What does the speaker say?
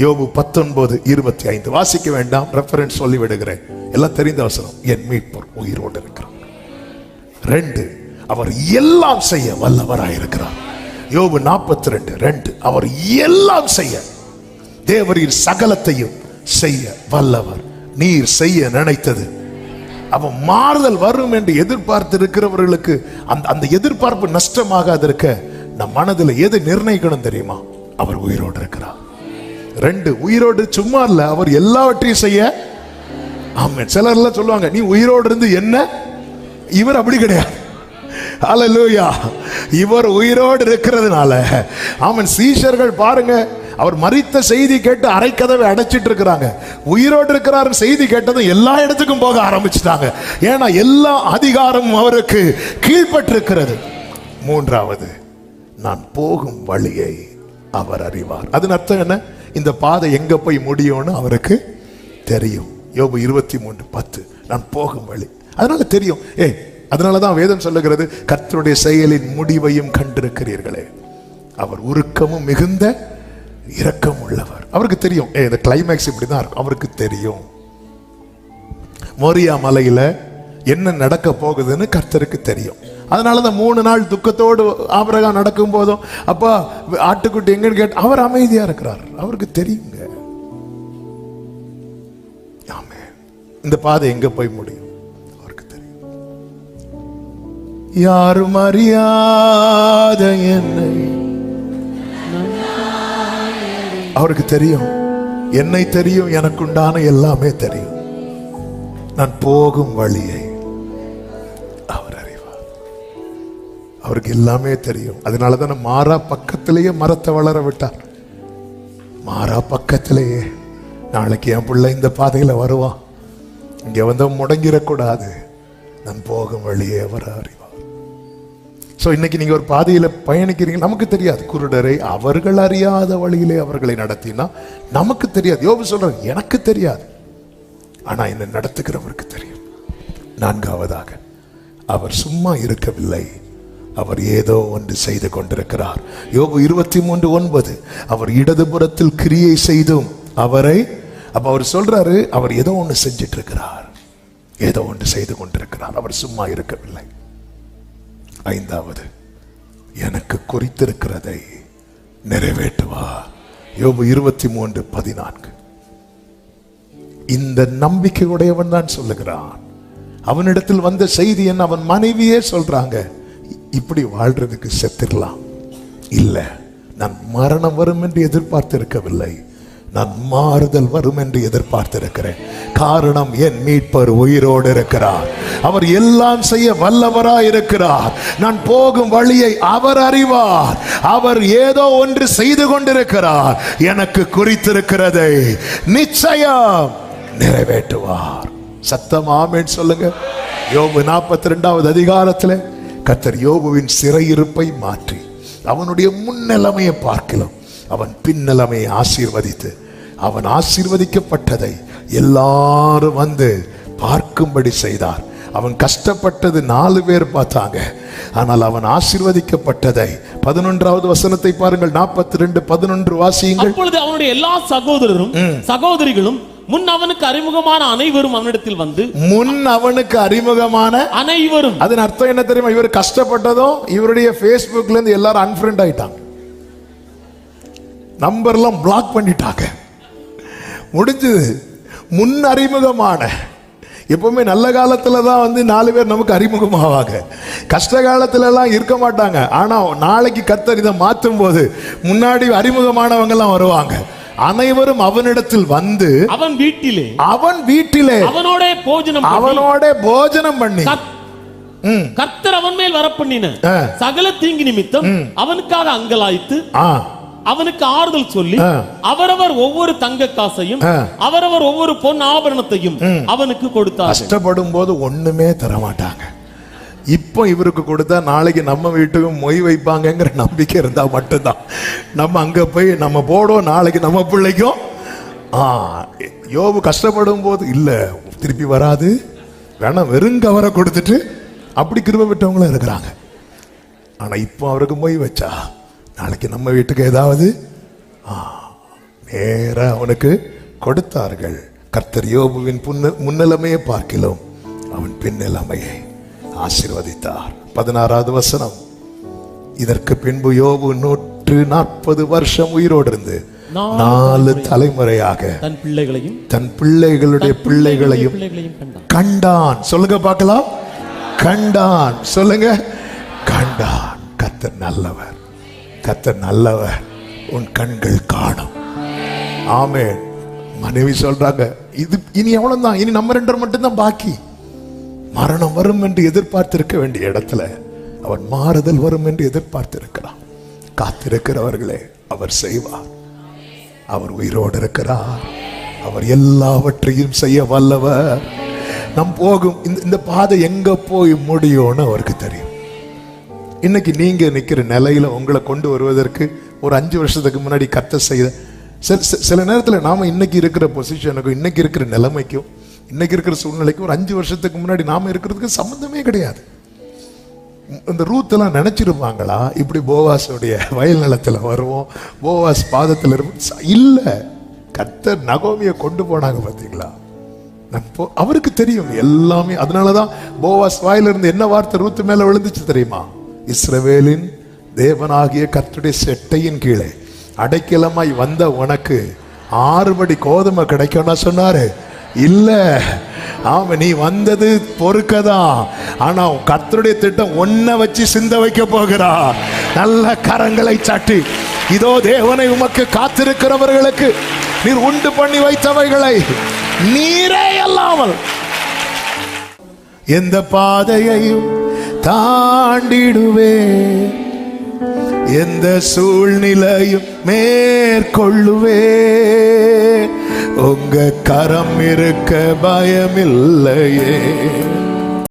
யோபு பத்தொன்பது இருபத்தி ஐந்து வாசிக்க வேண்டாம் ரெஃபரன்ஸ் சொல்லி விடுகிறேன் எல்லாம் தெரிந்த அவசரம் என் மீட்பர் உயிரோடு இருக்கிறார். ரெண்டு அவர் எல்லாம் செய்ய வல்லவராயிருக்கிறார் யோபு நாற்பத்தி ரெண்டு ரெண்டு அவர் எல்லாம் செய்ய தேவரின் சகலத்தையும் செய்ய வல்லவர். நீர் செய்ய நினைத்தது. அவன் மாறுதல் வரும் என்று எதிர்பார்த்து இருக்கிறவர்களுக்கு அந்த அந்த எதிர்பார்ப்பு நஷ்டமாகாது இருக்க நம் மனதில் எது நிர்ணயிக்கணும் தெரியுமா? அவர் உயிரோடு இருக்கிறார். ரெண்டு உயிரோடு சும்மா இல்ல அவர் எல்லாவற்றையும் செய்ய. ஆமென். சிலர்லாம் சொல்லுவாங்க நீ உயிரோடு இருந்து என்ன? இவர் அப்படி கிடையாது. அலலூயா இவர் உயிரோடு இருக்கிறதுனால. ஆமன். சீஷர்கள் பாருங்க அவர் மறித்த செய்தி கேட்டு அரைக்கதவை அடைச்சிட்டு இருக்கிறாங்க. உயிரோடு இருக்கிறார் செய்தி கேட்டதும் எல்லா இடத்துக்கும் போக ஆரம்பிச்சுட்டாங்க. ஏன்னா எல்லா அதிகாரமும் அவருக்கு கீழ்ப்பட்டிருக்கிறது. மூன்றாவது நான் போகும் வழியை அவர் அறிவார். அதன் அர்த்தம் என்ன? இந்த பாதை எங்க போய் முடியும்னு அவருக்கு தெரியும். யோபு இருபத்தி மூன்று பத்து. நான் போகும் வழி. அதனால தெரியும். ஏய் அதனாலதான் வேதம் சொல்லுகிறது கர்த்தருடைய செயலின் முடிவையும் கண்டிருக்கிறீர்களே. அவர் உருக்கமும் மிகுந்த இரக்கம் உள்ளவர். அவருக்கு தெரியும். ஏ இந்த கிளைமேக்ஸ் இப்படிதான் இருக்கும். அவருக்கு தெரியும். மோரியா மலையில என்ன நடக்க போகுதுன்னு கர்த்தருக்கு தெரியும். அதனால தான் மூணு நாள் துக்கத்தோடு ஆபரகம் நடக்கும் போதும் அப்பா ஆட்டுக்குட்டி எங்கன்னு கேட்டு அவர் அமைதியா இருக்கிறார். அவருக்கு தெரியுங்க. ஆமே இந்த பாதை எங்க போய் முடியும்? அவருக்கு தெரியும். யாரும் அறியாத என்னை. அவருக்கு தெரியும். என்னை தெரியும் எனக்குண்டான எல்லாமே தெரியும். நான் போகும் வழியை. அவருக்கு எல்லாமே தெரியும். அதனால தானே மாறா பக்கத்திலேயே மரத்தை வளர விட்டார். மாறா பக்கத்திலேயே நாளைக்கு என் பிள்ளை இந்த பாதையில வருவான் இங்க வந்து முடங்கிடக்கூடாது. நான் போகும் வழியே அவர் அறிவார். ஸோ இன்னைக்கு நீங்க ஒரு பாதையில பயணிக்கிறீங்க. நமக்கு தெரியாது. குருடரை அவர்கள் அறியாத வழியிலே அவர்களை நடத்தினா நமக்கு தெரியாது. யோபு சொல்றாரு எனக்கு தெரியாது. ஆனா என்னை நடத்துகிறவருக்கு தெரியும். நான்காவதாக அவர் சும்மா இருக்கவில்லை. அவர் ஏதோ ஒன்று செய்து கொண்டிருக்கிறார். யோபு இருபத்தி மூன்று ஒன்பது அவர் இடதுபுறத்தில் கிரியை செய்தும் அவரை அப்போ அவர் சொல்றாரு அவர் ஏதோ ஒன்று செஞ்சிட்டு இருக்கிறார் ஏதோ ஒன்று செய்து கொண்டிருக்கிறார். அவர் சும்மா இருக்கவில்லை. ஐந்தாவது எனக்கு குறித்திருக்கிறதை நிறைவேற்றுவா. யோபு இருபத்தி மூன்று பதினான்கு. இந்த நம்பிக்கை உடையவன் தான் சொல்லுகிறான். அவனிடத்தில் வந்த செய்தி என்ன? அவன் மனைவியே சொல்றாங்க. இப்படி வாழ்றதுக்கு செத்துடலாம். இல்லை நான் மரணம் வரும் என்று எதிர்பார்த்திருக்கவில்லை. நான் மாறுதல் வரும் என்று எதிர்பார்த்திருக்கிறேன். காரணம் என் மீட்பர் உயிரோடு இருக்கிறார். அவர் எல்லாம் செய்ய வல்லவராய் இருக்கிறார். நான் போகும் வழியை அவர் அறிவார். அவர் ஏதோ ஒன்று செய்து கொண்டிருக்கிறார். எனக்கு குறித்திருக்கிறதை நிச்சயம் நிறைவேற்றுவார். சத்தம் ஆமேன்னு சொல்லுங்க. யோபு நாற்பத்தி ரெண்டாவது அதிகாரத்தில் கத்தர் யோபுவின் சிறையிருப்பை மாற்றி அவனுடைய முன்னிலைமையை பார்க்கலாம். அவன் பின்னிலைமையை ஆசீர்வதித்து அவன் ஆசீர்வதிக்கப்பட்டதை எல்லாரும் வந்து பார்க்கும்படி செய்தார். அவன் கஷ்டப்பட்டது நாலு பேர் பார்த்தாங்க. ஆனால் அவன் ஆசீர்வதிக்கப்பட்டதை பதினொன்றாவது வசனத்தை பாருங்கள். நாற்பத்தி ரெண்டு பதினொன்று வாசியுங்கள். அவனுடைய எல்லா சகோதரரும் சகோதரிகளும் முன் அவனுக்கு அறிமுகமான அனைவரும் அவனிடத்தில் வந்து முன் அவனுக்கு அறிமுகமான அனைவரும். அதன் அர்த்தம் என்ன தெரியுமா? இவர் கஷ்டப்பட்டதும் இவருடைய Facebookல இருந்து எல்லாரும் அன்ஃப்ரெண்ட் ஆயிட்டாங்க. நம்பர்லாம் பிளாக் பண்ணிட்டாங்க. முடிஞ்சது. முன் அறிமுகமான. எப்பவுமே நல்ல காலத்துல தான் வந்து நாலு பேர் நமக்கு அறிமுகமாவாங்க. கஷ்ட காலத்துல எல்லாம் இருக்க மாட்டாங்க. ஆனா நாளைக்கு கர்த்தர் இதை மாற்றும் போது முன்னாடி அறிமுகமானவங்க எல்லாம் வருவாங்க. அனைவரும் அவனிடத்தில் வந்து அவன் வீட்டிலே அவன் வீட்டிலே அவனோட போஜனம் அவனோட போஜனம் பண்ணி. கர்த்தர் அவன் மேல் வரப்பண்ணின ஆ. சகல தீங்கு நிமித்தம் அவனுக்காக அங்கலாய்த்து அவனுக்கு ஆறுதல் சொல்லி. அவரவர் ஒவ்வொரு தங்க காசையும். அவரவர் ஒவ்வொரு பொன் ஆபரணத்தையும் அவனுக்கு கொடுத்தார் கஷ்டப்படும் போது ஒண்ணுமே தர மாட்டாங்க இப்போ இவருக்கு கொடுத்தா நாளைக்கு நம்ம வீட்டுக்கும் மொய் வைப்பாங்கங்கிற நம்பிக்கை இருந்தால் மட்டும்தான். நம்ம அங்கே போய் நம்ம போடுவோம் நாளைக்கு நம்ம பிள்ளைக்கும். ஆ யோபு கஷ்டப்படும் போது இல்லை திருப்பி வராது. வேணாம் வெறும் கவரை கொடுத்துட்டு அப்படி கிருப விட்டவங்களும் இருக்கிறாங்க. ஆனால் இப்போ அவருக்கு மொய் வச்சா நாளைக்கு நம்ம வீட்டுக்கு ஏதாவது ஆ, நேராக அவனுக்கு கொடுத்தார்கள். கர்த்தர் யோபுவின் புன்ன- முன்னிலைமையை பார்க்கிலும் அவன் பின்னிலைமையை. ஆசீர்வதித்தார். பதினாறாவது வசனம். இதற்கு பின்பு யோபு நூற்று நாற்பது வருஷம் உயிரோடு இருந்து நாலு தலைமுறையாக தன் பிள்ளைகளையும் தன் பிள்ளைகளுடைய பிள்ளைகளையும் கண்டான். கண்டான். சொல்லுங்க பார்க்கலாம். கண்டான். சொல்லுங்க. கண்டான். கத்தர் நல்லவர். கத்தர் நல்லவர். உன் கண்கள் காணும். ஆமே மனைவி சொல்றாங்க இது இனி எவ்வளவுதான்? இனி நம்ம ரெண்டரை மட்டும்தான் பாக்கி. மரணம் வரும் என்று எதிர்பார்த்திருக்க வேண்டிய இடத்துல அவன் மாறுதல் வரும் என்று எதிர்பார்த்திருக்கிறான். காத்திருக்கிறவர்களே அவர் செய்வார். அவர் உயிரோடு இருக்கிறார். அவர் எல்லாவற்றையும் செய்ய வல்லவர். நம் போகும் இந்த இந்த பாதை எங்க போய் முடியும்னு அவருக்கு தெரியும். இன்னைக்கு நீங்க நிற்கிற நிலையில உங்களை கொண்டு வருவதற்கு ஒரு அஞ்சு வருஷத்துக்கு முன்னாடி கத்த செய்த சில சில- சில நேரத்தில் நாம இன்னைக்கு இருக்கிற பொசிஷனுக்கும் இன்னைக்கு இருக்கிற நிலைமைக்கும் இன்னைக்கு இருக்கிற சூழ்நிலைக்கு ஒரு அஞ்சு வருஷத்துக்கு முன்னாடி நாம இருக்கிறதுக்கு சம்மந்தமே கிடையாது. இந்த ரூத்தெல்லாம் நினைச்சிருப்பாங்களா? இப்படி போவாஸுடைய வயல் நிலத்தில் வருவோம் போவாஸ் பாதத்தில் இருப்போம். இல்லை. கத்தர் நகோமியை கொண்டு போனாங்க பார்த்தீங்களா அவருக்கு தெரியும் எல்லாமே. அதனால தான் போவாஸ் வாயிலிருந்து என்ன வார்த்தை ரூத்து மேலே விழுந்துச்சு தெரியுமா? இஸ்ரவேலின் தேவனாகிய கத்துடைய செட்டையின் கீழே அடைக்கலமாய் வந்த உனக்கு ஆறுபடி கோதுமை கிடைக்கும்னா சொன்னாரு. இல்ல. ஆமாம் நீ வந்தது பொறுக்கதான் ஆனா ஆனால் கத்தருடைய திட்டம் ஒன்ன வச்சு சிந்த வைக்க போகிறா. நல்ல கரங்களை சாட்டி. இதோ தேவனை உமக்கு காத்திருக்கிறவர்களுக்கு நீர் உண்டு பண்ணி வைத்தவைகளை. நீரே அல்லாமல். எந்த பாதையையும் தாண்டிடுவே எந்த சூழ்நிலையும் மேற்கொள்ளுவே உங்க கரம் இருக்க பயமில்லையே.